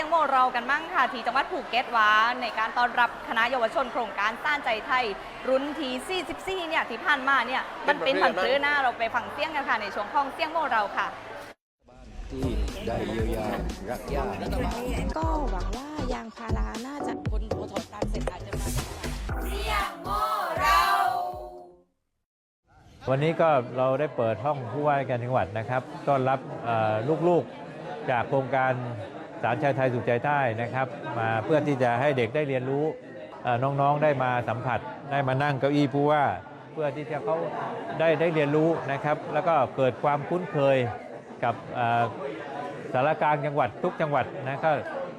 สียงโมเรากันมั่งค่ะ ที่จังหวัดภูเก็ตวาในการต้อนรับคณะเยาวชนโครงการสร้างใจไทย รุ่นที่44เนี่ยที่ผ่านมาเนี่ยมันเป็นผันปรื้อหน้าเราไปฟังเสียงกันค่ะในช่วงของเสียงโมเราค่ะที่ได้เยียวยารักย่าก็หวังว่ายางพาราน่าจะคนโอทอการเสร็จอาจจะมาจากต่างวันนี้ก็เราได้เปิดห้องผู้ว่าราชการจังหวัดนะครับ ต้อนรับเอ่อลูกๆจากโครงการ สารชายไทยสุขใจใต้นะครับ มาเพื่อที่จะให้เด็กได้เรียนรู้น้องๆได้มาสัมผัส ได้มานั่งเก้าอี้ผู้ว่า เพื่อที่จะเขาได้ได้เรียนรู้นะครับ แล้วก็เกิดความคุ้นเคยกับสารกลางจังหวัดทุกจังหวัดนะก็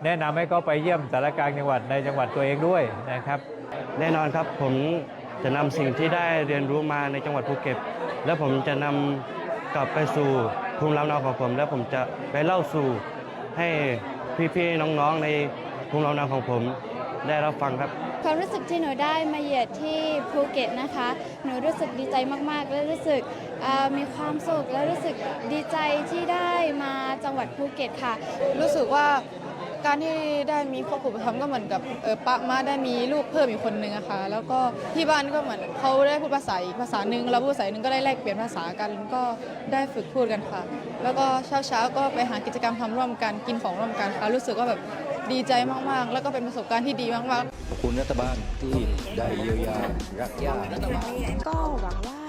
แนะนำให้เขาไปเยี่ยมสารกลางจังหวัดในจังหวัดตัวเองด้วยนะครับ แน่นอนครับผมจะนำสิ่งที่ได้เรียนรู้มาในจังหวัดภูเก็ต แล้วผมจะนำกลับไปสู่ภูมิลำเนาของผม แล้วผมจะไปเล่าสู่ให้ พี่ๆน้องๆในภูมิลำเนาของผมได้รับฟังครับ ความรู้สึกที่หนูได้มาเหยียดที่ภูเก็ตนะคะ หนูรู้สึกดีใจมากๆ และรู้สึกเอ่อมีความสุขและรู้สึกดีใจที่ได้มาจังหวัดภูเก็ตค่ะ รู้สึกว่า การที่ได้มีครอบครัวธรรมก็เหมือนกับเออปะมาได้มีลูกเพิ่มอีกคนนึงอะค่ะแล้วก็ที่บ้านก็เหมือนเขาได้พูดภาษาอีกภาษาหนึ่งเราพูดภาษาหนึ่งก็ได้แลกเปลี่ยนภาษากันก็ได้ฝึกพูดกันค่ะ แล้วก็เช้าเช้าๆก็ไปหากิจกรรมทำร่วมกันกินของร่วมกันค่ะรู้สึกว่าแบบดีใจมากๆ แล้วก็เป็นประสบการณ์ที่ดีมากๆขอบคุณรัฐบาลที่ได้เยียวยารักย่าก็หวังว่า